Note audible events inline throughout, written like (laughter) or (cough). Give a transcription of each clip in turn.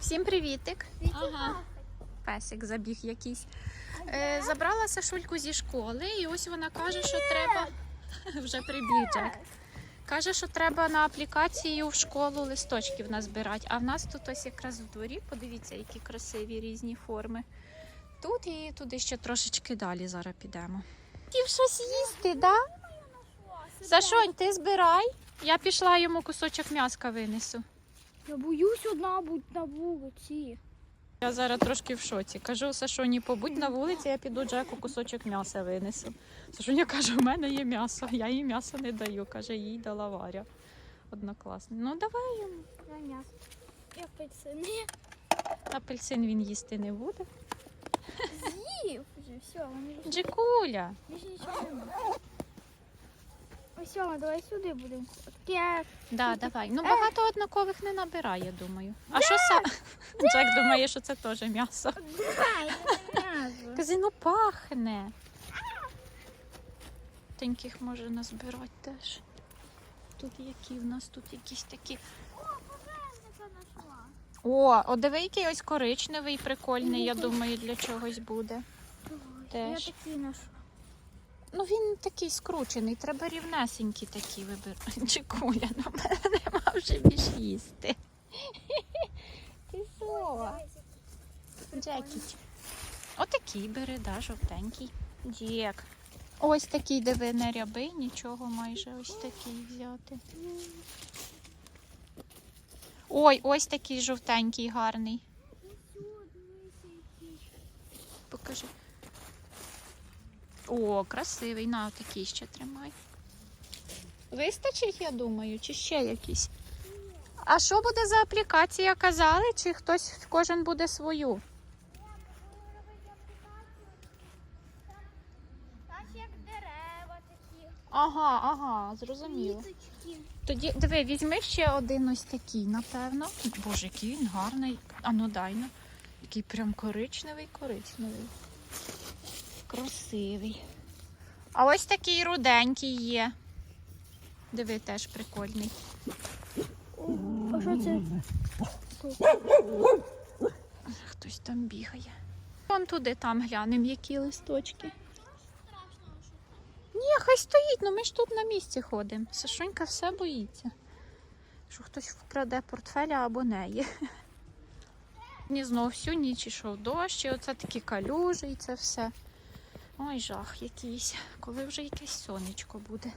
Всім привітик. Ага. Песик забіг якийсь. Е, забрала Сашульку зі школи, і ось вона каже, що треба. (laughs) Вже прибіг Джек. Каже, що треба на аплікацію в школу листочків назбирати. А в нас тут ось якраз в дворі, подивіться, які красиві різні форми. Тут і туди ще трошечки далі зараз підемо. Хотів щось їсти, да? Сашонь, ти збирай. Я пішла йому кусочок м'яска винесу. Я боюсь одна бути на вулиці. Я зараз трошки в шоці. Кажу, Сашоні, побудь на вулиці, я піду Джеку кусочок м'яса винесу. Сашоня каже, у мене є м'ясо. Я їй м'ясо не даю. Каже, їй дала Варя. Однокласно. Ну давай йому. На м'ясо. І апельсини. Апельсин він їсти не буде. З'їв вже, все, Джекуля. більше нічого немає. Ось давай сюди будемо. Таке Да, давай. Ну багато однакових не набирає, думаю. А що са? (laughs) Джек думає, що це теж м'ясо. Це м'ясо. Каже, ну пахне. Теньких може назбирати теж. Тут які в нас тут якісь такі. О, о, диви, який ось коричневий, прикольний, я думаю, для чогось буде. Я такий наш. Ну він такий скручений, треба рівнесенькі такі вибирати. (laughs) Чекуля, ну мене нема вже більш їсти. (laughs) Ти що? Джекіч. Отакий бери, да, жовтенький. Джек. Ось такий, диви, не рябий, нічого майже ось такий взяти. Ой, ось такий жовтенький, гарний. Покажи. О, красивий, на такий ще тримай. Вистачить, я думаю, чи ще якісь? А що буде за аплікація? Казали, чи хтось кожен буде свою? Наші як дерева такі. Ага, ага, зрозуміло. Тоді диви, візьми ще один ось такий, напевно. Боже, який він гарний. А ну дай ну. Який прям коричневий, коричневий. Красивий. А ось такий руденький є. Диви, теж прикольний. А що це? Хтось там бігає. Вон туди там глянемо, які листочки. Ні, хай стоїть, ну ми ж тут на місці ходимо. Сашунька все боїться. Що хтось вкраде портфеля або неї. Ні, знов всю ніч ішов дощ, і оце такі калюжі, і це все. Ой, жах якийсь. Коли вже якесь сонечко буде.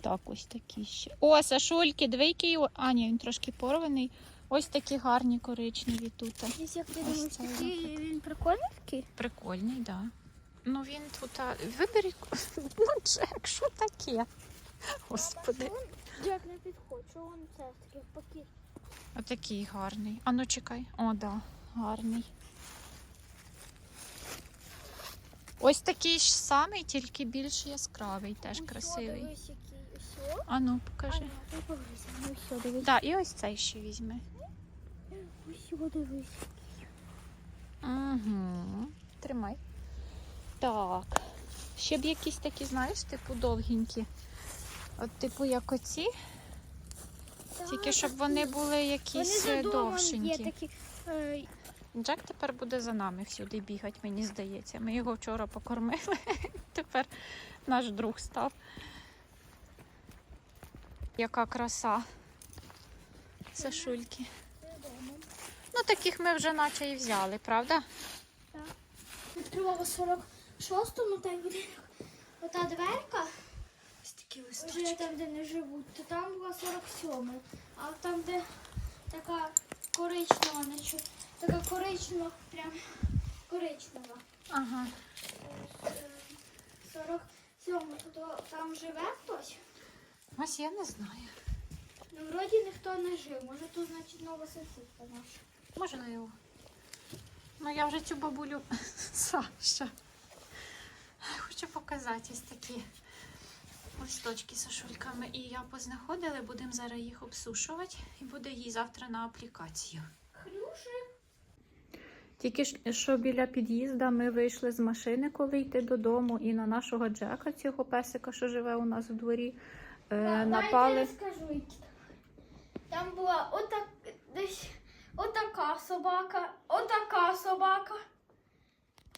Так, ось такі ще. О, Сашульки, який. А, ні, він трошки порваний. Ось такі гарні коричневі тут. Ось цей він прикольний такий? Прикольний, так. Да. Ну він тут. Виберіть. Ну, Джек, що таке? Господи. Джек не підходь, що він це такий пакет. Отакий гарний. А ну чекай. О, да, гарний. Ось такий ж самий, тільки більш яскравий, теж красивий. А ну, покажи. ти. Ну. Так, і ось цей ще візьми. Ось дивись. Угу. Тримай. Так. Ще б якісь такі, знаєш, типу довгенькі. От, типу, як оці. Тільки щоб вони були якісь е, довшенькі. Джек тепер буде за нами всюди бігати, мені здається. Ми його вчора покормили. (laughs) Тепер наш друг став. Яка краса. Сашульки. Ну, таких ми вже наче і взяли, правда? Відкривала 46 ну так буде. Ота дверка, Ось такі вже там, де не живуть, то там була 47. А там, де така коричнева, наче, така коричнева, прям коричнева. Ага. Е, 47, то там живе хтось. Ось я не знаю. Ну, вроді ніхто не жив. Може, тут, значить, нова сусідка наша. Можливо. Ну, я вже цю бабулю (laughs) Саша. Хочу показати ось такі листочки з шульками. І я познаходила, будемо зараз їх обсушувати і буде їй завтра на аплікацію. Тільки що біля під'їзда ми вийшли з машини, коли йти додому, і на нашого Джека, цього песика, що живе у нас у дворі, е, напали. Скажу, там була отак десь отака собака, отака собака,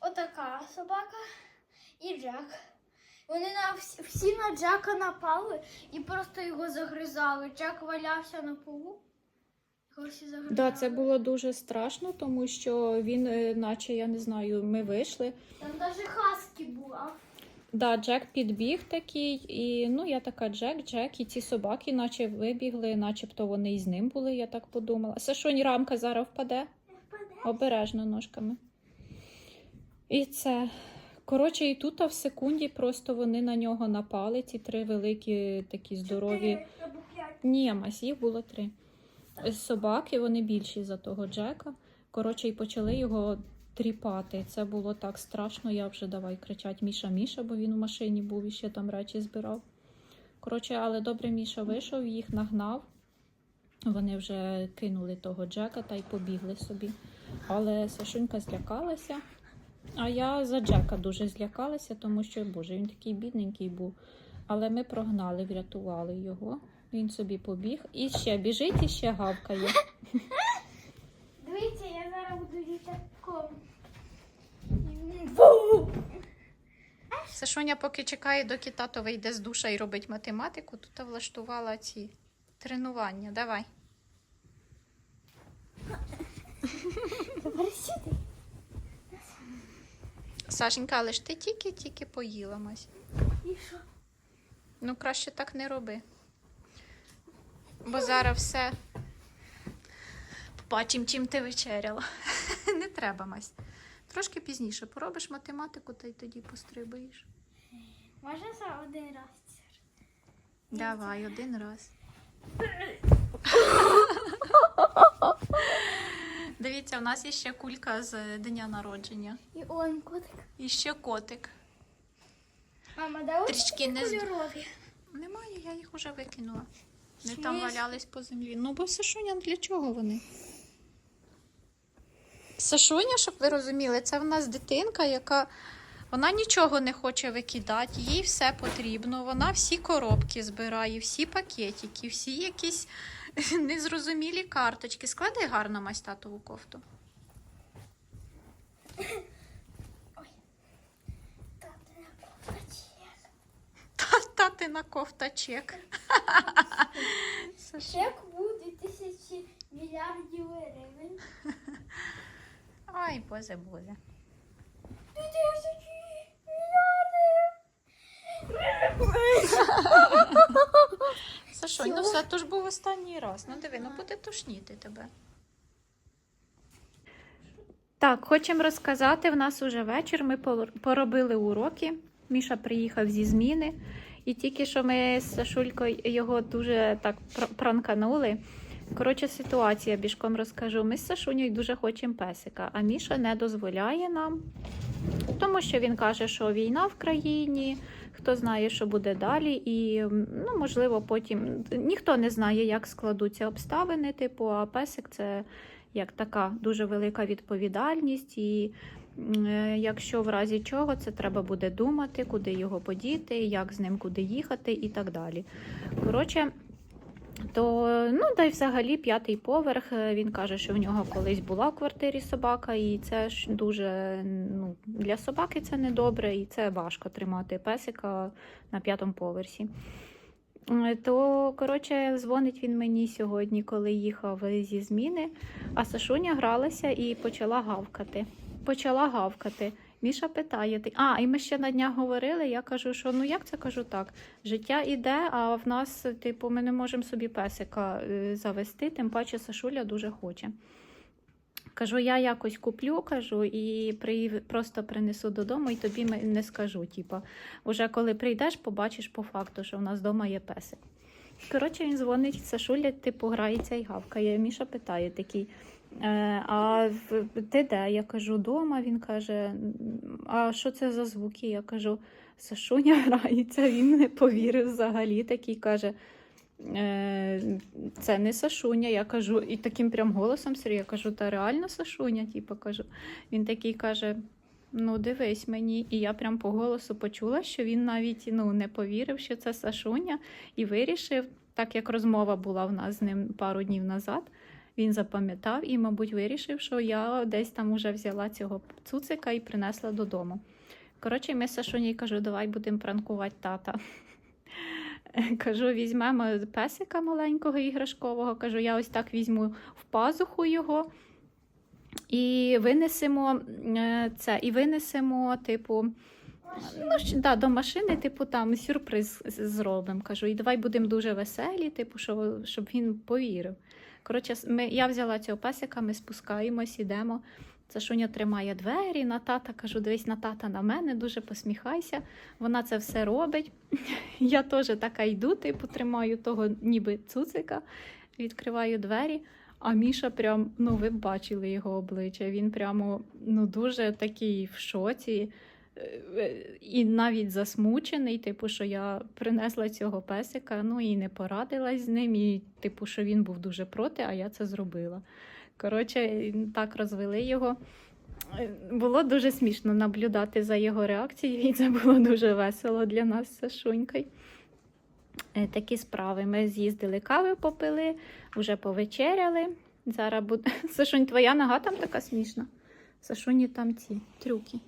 отака собака і Джек. Вони на всі, всі на Джека напали і просто його загризали. Джек валявся на полу. Да, це було дуже страшно, тому що він, е, наче я не знаю, ми вийшли. Там навіть хаски була. Да, Джек підбіг такий, і ну я така Джек, Джек, і ці собаки, наче вибігли, начебто вони і з ним були, я так подумала. Сашунь, рамка зараз впаде. Обережно ножками. І це. Коротше, і тут а в секунді просто вони на нього напали. Ці три великі такі здорові. Ні, мась, їх було три. Собаки, вони більші за того Джека. Коротше, і почали його тріпати. Це було так страшно. Я вже давай кричать Міша, Міша, бо він в машині був і ще там речі збирав. Коротше, але добре Міша вийшов, їх нагнав. Вони вже кинули того Джека та й побігли собі. Але Сашунька злякалася. А я за Джека дуже злякалася, тому що, боже, він такий бідненький був. Але ми прогнали, врятували його. Він собі побіг. І ще біжить і ще гавкає. (laughs) Дивіться, я зараз буду літаком. Сашуня, поки чекає, доки тато вийде з душа і робить математику, тут влаштувала ці тренування. Давай. Сашенька, але ж ти тільки-тільки поїла мась. І що? Ну, краще так не роби. Бо зараз все. Побачимо, чим ти вечеряла. (laughs) Не треба, мась. Трошки пізніше поробиш математику, та й тоді пострибаєш. Можна за один раз? Давай, один раз. (laughs) Дивіться, у нас є ще кулька з дня народження. І он котик. І ще котик. Мама, да Трішки не з- кольорові. Немає, я їх вже викинула. Вони там валялись по землі. Ну, бо Сашуня, для чого вони? Сашуня, щоб ви розуміли, це в нас дитинка, яка вона нічого не хоче викидати, їй все потрібно. Вона всі коробки збирає, всі пакетики, всі якісь (laughs) незрозумілі карточки. Склади гарно мась татову кофту. Тата, Та, татина кофта чек. Буде тисячі мільярдів гривень. Ай, боже, боже. Тисячі Сашонь, ну все, то ж був останній раз. Ну диви, ну буде тошніти тебе. Так, хочемо розказати. В нас уже вечір. Ми пор- поробили уроки. Міша приїхав зі зміни. І тільки що ми з Сашулькою його дуже так пранканули. Коротше, ситуація бішком розкажу. Ми з Сашунею дуже хочемо песика, а Міша не дозволяє нам, тому що він каже, що війна в країні, хто знає, що буде далі, і ну, можливо, потім ніхто не знає, як складуться обставини. Типу, а песик це як така дуже велика відповідальність. І е, якщо в разі чого, це треба буде думати, куди його подіти, як з ним куди їхати і так далі. Коротше. То ну да й взагалі п'ятий поверх. е, Він каже, що в нього колись була в квартирі собака, і це ж дуже ну, для собаки це недобре, і це важко тримати песика на п'ятому поверсі. Е, То, коротше, дзвонить він мені сьогодні, коли їхав зі зміни, а Сашуня гралася і почала гавкати. Почала гавкати. Міша питає, ти- а, і ми ще на днях говорили. Я кажу, що ну як це кажу так? Життя іде, а в нас, типу, ми не можемо собі песика е, завести, тим паче Сашуля дуже хоче. Кажу, я якось куплю, кажу, і при, просто принесу додому, і тобі не скажу. Типу, уже коли прийдеш, побачиш по факту, що в нас вдома є песик. Коротше, він дзвонить, Сашуля, типу, грається і гавкає. Міша питає такий. «Е, А ти де? Я кажу, дома. Він каже, а що це за звуки? Я кажу, Сашуня (laughs) грається, він не повірив взагалі. Такий каже, «Е, це не Сашуня. Я кажу, і таким прям голосом я кажу, та реально Сашуня, типу, кажу. Він такий каже: ну, дивись мені. І я прям по голосу почула, що він навіть ну, не повірив, що це Сашуня, і вирішив, так як розмова була в нас з ним пару днів назад. Він запам'ятав і, мабуть, вирішив, що я десь там уже взяла цього цуцика і принесла додому. Коротше, ми з Сашуній кажу, давай будемо пранкувати тата. (laughs) Кажу, візьмемо песика маленького іграшкового. Кажу, я ось так візьму в пазуху його і винесемо е, це, і винесемо, типу, ну, да, до машини, типу, там сюрприз зробимо. Кажу, і давай будемо дуже веселі, типу, що, щоб він повірив. Коротше, ми, я взяла цього песика, ми спускаємось, ідемо. Сашуня тримає двері на тата. Кажу, дивись на тата на мене, дуже посміхайся. Вона це все робить. (laughs) Я теж така йду, типу, тримаю того ніби цуцика, відкриваю двері. А Міша прям, ну ви бачили його обличчя. Він прямо ну, дуже такий в шоці. е, І навіть засмучений, типу, що я принесла цього песика, ну і не порадилась з ним, і типу, що він був дуже проти, а я це зробила. Коротше, так розвели його. Е, Було дуже смішно наблюдати за його реакцією, і це було дуже весело для нас з Сашунькою. Е, Такі справи. Ми з'їздили кави попили, вже повечеряли. Зараз буде. (laughs) Сашунь, твоя нога там така смішна. Сашуні там ці трюки.